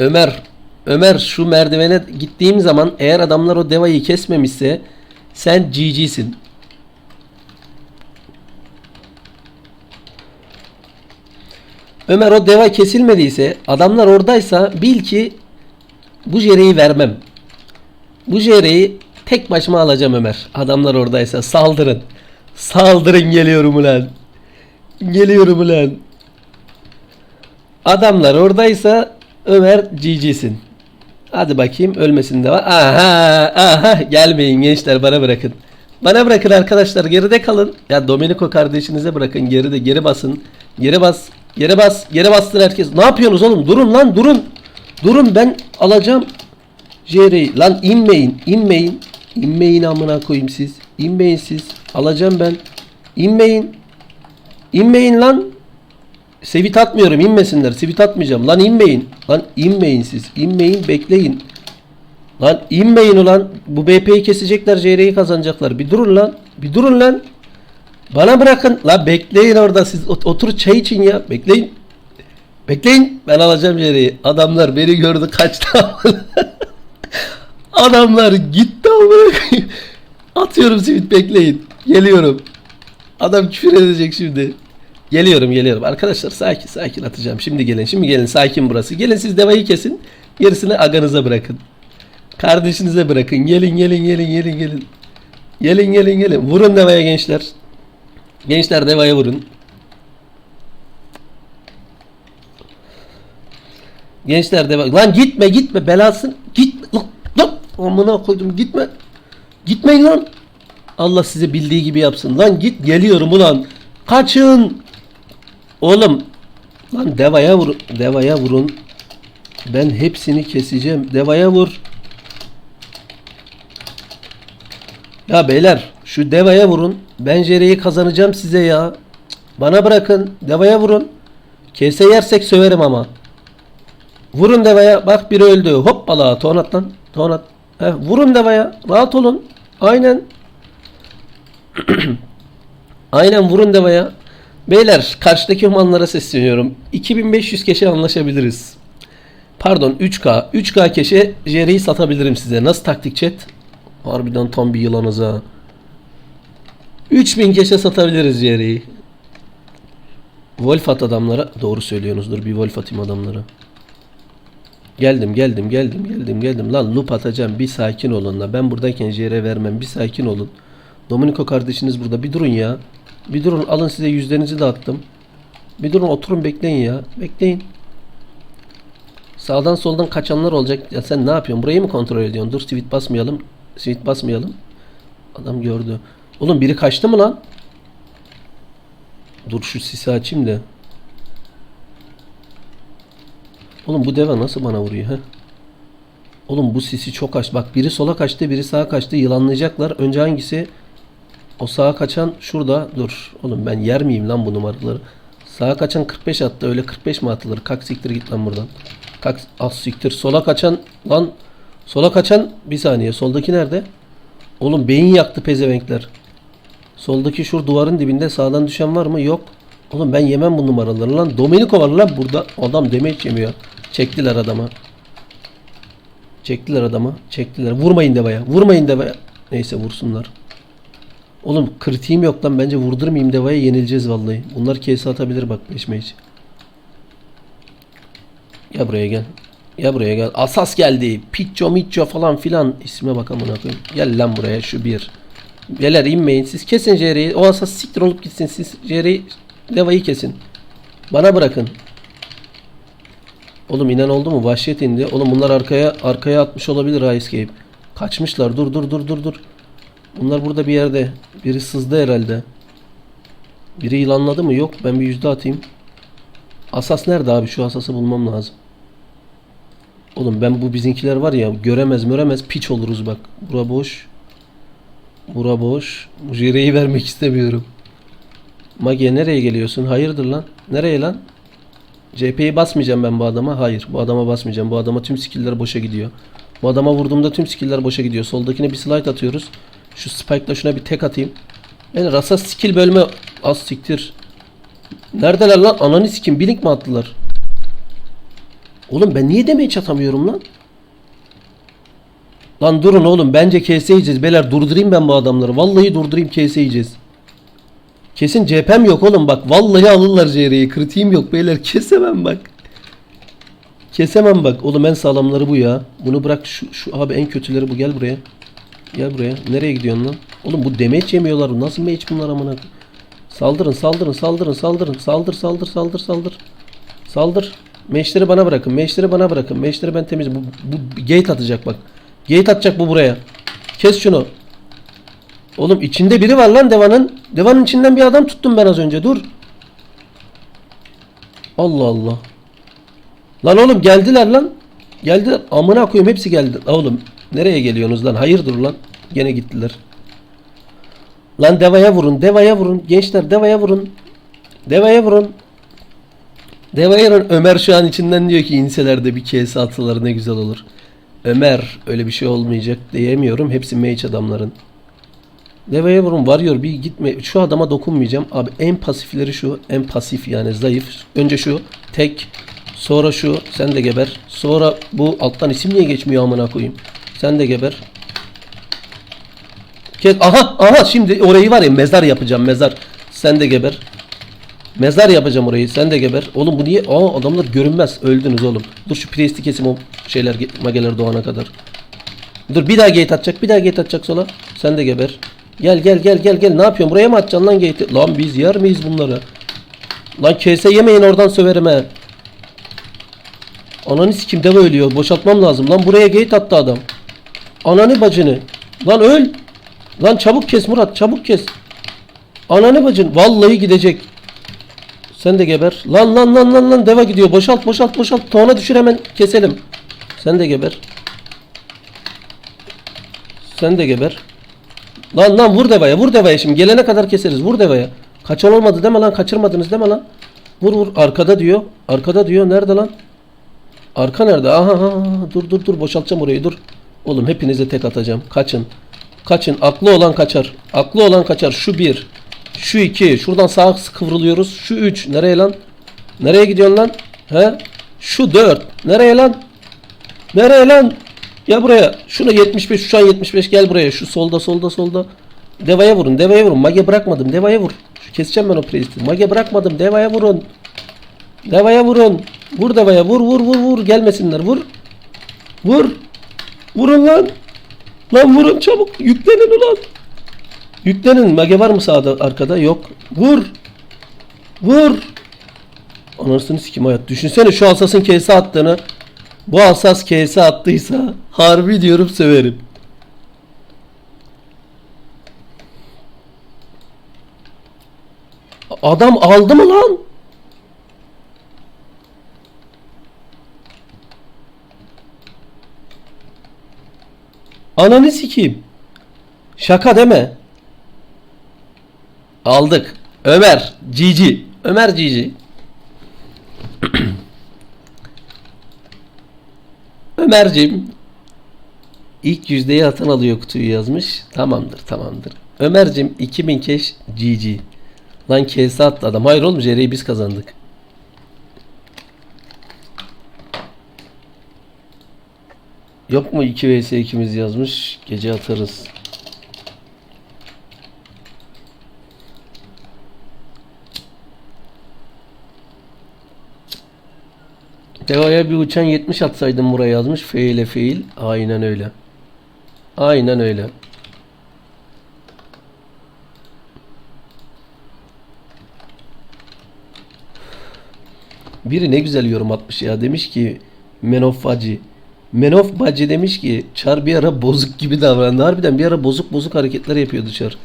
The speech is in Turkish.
Ömer Ömer şu merdivene gittiğim zaman eğer adamlar o devayı kesmemişse sen GG'sin. Ömer o deva kesilmediyse adamlar oradaysa bil ki bu jereyi vermem. Bu jereyi tek başıma alacağım Ömer. Adamlar oradaysa saldırın. Saldırın geliyorum ulan. Geliyorum ulan. Adamlar oradaysa Ömer GG'sin. Hadi bakayım ölmesin de var. Aha aha gelmeyin gençler bana bırakın. Bana bırakın arkadaşlar geride kalın. Ya Domenico kardeşinize bırakın geride geri basın. Geri bas. Geri bas. Geri bastır herkes. Ne yapıyorsunuz oğlum? Durun lan durun. Durun ben alacağım. Jerry lan inmeyin inmeyin. İnmeyin amına koyayım siz. İnmeyin siz. Alacağım ben. İnmeyin. İnmeyin lan. Sevit atmıyorum inmesinler. Sevit atmayacağım. Lan inmeyin. Lan inmeyin siz. İnmeyin bekleyin. Lan inmeyin ulan. Bu BP'yi kesecekler. JR'yi kazanacaklar. Bir durun lan. Bir durun lan. Bana bırakın. La bekleyin orada siz. Ot- otur çay için ya. Bekleyin. Bekleyin. Ben alacağım JR'yi. Adamlar beni gördü kaçtı. Adamlar gitti amına. Atıyorum simit bekleyin. Geliyorum. Adam küfür edecek şimdi. Geliyorum geliyorum. Arkadaşlar sakin sakin atacağım. Şimdi gelin. Şimdi gelin. Sakin burası. Gelin siz devayı kesin. Gerisini aganıza bırakın. Kardeşinize bırakın. Gelin gelin gelin gelin gelin. Gelin gelin gelin. Vurun devaya gençler. Gençler devaya vurun. Gençler deva. Lan gitme gitme belasın. Git lan. Lan. Amına koydum gitme. Gitmeyin lan. Allah size bildiği gibi yapsın. Lan git geliyorum ulan. Kaçın. Oğlum. Lan devaya vur. Devaya vurun. Ben hepsini keseceğim. Devaya vur. Ya beyler şu devaya vurun. Ben jereyi kazanacağım size ya. Bana bırakın. Devaya vurun. Kese yersek söverim ama. Vurun devaya. Bak biri öldü. Hoppala. Tonat lan. Tonat. Heh, vurun devaya. Rahat olun. Aynen. Aynen vurun devaya. Beyler karşıdaki humanlara sesleniyorum. 2500 keşe anlaşabiliriz. Pardon 3K. 3K keşe Jerry'i satabilirim size. Nasıl taktik chat? Harbiden tam bir yılanız ha. 3000 keşe satabiliriz Jerry'i. Wolf at adamlara. Doğru söylüyorsunuz. Dur bir Wolf atayım adamlara. Geldim geldim geldim geldim geldim. Lan loop atacağım. Bir sakin olun la. Ben buradayken JR vermem. Bir sakin olun. Dominico kardeşiniz burada. Bir durun ya. Bir durun. Alın size yüzlerinizi de attım. Bir durun oturun bekleyin ya. Bekleyin. Sağdan soldan kaçanlar olacak. Ya sen ne yapıyorsun? Burayı mı kontrol ediyorsun? Dur tweet basmayalım. Tweet basmayalım. Adam gördü. Oğlum biri kaçtı mı lan? Dur şu sisi açayım da. Oğlum bu deve nasıl bana vuruyor he? Oğlum bu sisi çok aç. Bak biri sola kaçtı, biri sağa kaçtı. Yılanlayacaklar. Önce hangisi? O sağa kaçan şurada. Dur. Oğlum ben yer miyim lan bu numaraları? Sağa kaçan 45 attı. Öyle 45 mi atılır? Kalk siktir git lan buradan. Kalk az siktir. Sola kaçan lan sola kaçan bir saniye. Soldaki nerede? Oğlum beyin yaktı pezevenkler. Soldaki şu duvarın dibinde sağdan düşen var mı? Yok. Oğlum ben yemem bu numaraları lan. Domenico var lan burada. Adam damage yemiyor. Çektiler adama. Çektiler adamı. Çektiler. Vurmayın devaya. Vurmayın devaya. Neyse vursunlar. Oğlum kritiğim yok lan. Bence vurdurmayayım devaya yenileceğiz vallahi. Bunlar kese atabilir bak 5 mage. Ya buraya gel. Ya buraya gel. Asas geldi. Picco Micco falan filan. İsme bak amına koyayım. Gel lan buraya şu bir. Beyler inmeyin. Siz kesin Jerry'i. O asas siktir olup gitsin. Siz Jerry devayı kesin. Bana bırakın. Oğlum inen oldu mu? Vahşet indi. Oğlum bunlar arkaya arkaya atmış olabilir ha escape. Kaçmışlar. Dur dur dur dur dur. Bunlar burada bir yerde. Biri sızdı herhalde. Biri yılanladı mı? Yok. Ben bir yüzde atayım. Asas nerede abi? Şu asası bulmam lazım. Oğlum ben bu bizinkiler var ya göremez göremez piç oluruz bak. Bura boş. Bura boş. Jireyi vermek istemiyorum. Mage nereye geliyorsun? Hayırdır lan? Nereye lan? CP'yi basmayacağım ben bu adama. Hayır. Bu adama basmayacağım. Bu adama tüm skill'ler boşa gidiyor. Bu adama vurduğumda tüm skill'ler boşa gidiyor. Soldakine bir slide atıyoruz. Şu spike'la şuna bir tek atayım. Ben rasa skill bölme az siktir. Neredeler lan? Ananı sikim. Blink mi attılar? Oğlum ben niye demeye atamıyorum lan? Lan durun oğlum bence KS yiyeceğiz. Beyler durdurayım ben bu adamları. Vallahi durdurayım KS yiyeceğiz. Kesin CHP'm yok oğlum bak. Vallahi alırlar CR'yi. Kritiğim yok beyler. Kesemem bak. Kesemem bak. Oğlum en sağlamları bu ya. Bunu bırak şu, şu abi en kötüleri bu. Gel buraya. Gel buraya. Nereye gidiyorsun lan? Oğlum bu damage yemiyorlar. Nasıl mage bunlar amına? Saldırın saldırın saldırın saldırın. Saldır saldır saldır saldır. Saldır. Meşleri bana bırakın. Meşleri bana bırakın. Meşleri ben temiz. Bu, bu gate atacak bak. Gate atacak bu buraya. Kes şunu. Oğlum içinde biri var lan Deva'nın. Deva'nın içinden bir adam tuttum ben az önce. Dur. Allah Allah. Lan oğlum geldiler lan. Geldiler. Amına koyayım hepsi geldi. Oğlum nereye geliyorsunuz lan? Hayırdır lan? Gene gittiler. Lan Deva'ya vurun. Deva'ya vurun. Gençler Deva'ya vurun. Deva'ya vurun. Deva'ya vurun. Ömer şu an içinden diyor ki inselerde bir KS atsalar ne güzel olur. Ömer öyle bir şey olmayacak diyemiyorum. Hepsi mage adamların. Deva'ya vurun. Varıyor bir gitme. Şu adama dokunmayacağım. Abi en pasifleri şu. En pasif yani zayıf. Önce şu. Tek. Sonra şu. Sen de geber. Sonra bu alttan isim niye geçmiyor amına koyayım. Sen de geber. Kes. Aha aha şimdi orayı var ya mezar yapacağım mezar. Sen de geber. Mezar yapacağım orayı. Sen de geber. Oğlum bu niye? Aa adamlar görünmez. Öldünüz oğlum. Dur şu priesti kesim o şeyler mageler doğana kadar. Dur bir daha gate atacak. Bir daha gate atacak sola. Sen de geber. Gel gel gel gel gel. Ne yapıyorsun? Buraya mı atacaksın lan gate'i? Lan biz yer miyiz bunları? Lan kese yemeyin oradan söverim he. Ananı sikim deve ölüyor. Boşaltmam lazım. Lan buraya gate attı adam. Ananı bacını. Lan öl. Lan çabuk kes Murat. Çabuk kes. Ananı bacın. Vallahi gidecek. Sen de geber. Lan lan lan lan lan deva gidiyor. Boşalt boşalt boşalt. Tona düşür hemen keselim. Sen de geber. Sen de geber. Lan lan vur devaya vur devaya şimdi gelene kadar keseriz vur devaya. Kaçan olmadı deme lan kaçırmadınız deme lan. Vur vur arkada diyor. Arkada diyor nerede lan? Arka nerede? Aha, aha, aha. dur dur dur boşaltacağım orayı dur. Oğlum hepinize tek atacağım. Kaçın. Kaçın. Aklı olan kaçar. Aklı olan kaçar. Şu bir. Şu iki. Şuradan sağa kıvrılıyoruz. Şu üç. Nereye lan? Nereye gidiyorsun lan? He? Şu dört. Nereye lan? Nereye lan? Gel buraya. Şunu 75. Şu an 75. Gel buraya. Şu solda solda solda. Devaya vurun. Devaya vurun. Mage bırakmadım. Devaya vur. Şu keseceğim ben o priest'i. Mage bırakmadım. Devaya vurun. Devaya vurun. Vur devaya. Vur vur vur vur. Gelmesinler. Vur. Vur. Vurun lan. Lan vurun çabuk. Yüklenin ulan. Yüklenin. Mage var mı sağda arkada? Yok. Vur. Vur. Anasını sikim hayat. Düşünsene şu asasın kese attığını. Bu asas kese attıysa harbi diyorum severim. Adam aldı mı lan? Ananı sikeyim. Şaka deme. Aldık. Ömer. Cici. Ömer Cici. Ömerciğim. ilk yüzdeyi atan alıyor kutuyu yazmış. Tamamdır tamamdır. Ömerciğim 2000 keş GG. Lan KS attı adam. Hayır oğlum JR'yi biz kazandık. Yok mu 2 vs 2'miz yazmış. Gece atarız. Deva'ya bir uçan 70 atsaydım buraya yazmış. Feile fiil. Aynen öyle. Aynen öyle. Biri ne güzel yorum atmış ya. Demiş ki Menof Bacı. Menof Bacı demiş ki Çar bir ara bozuk gibi davrandı. Harbiden bir ara bozuk bozuk hareketler yapıyordu Çar.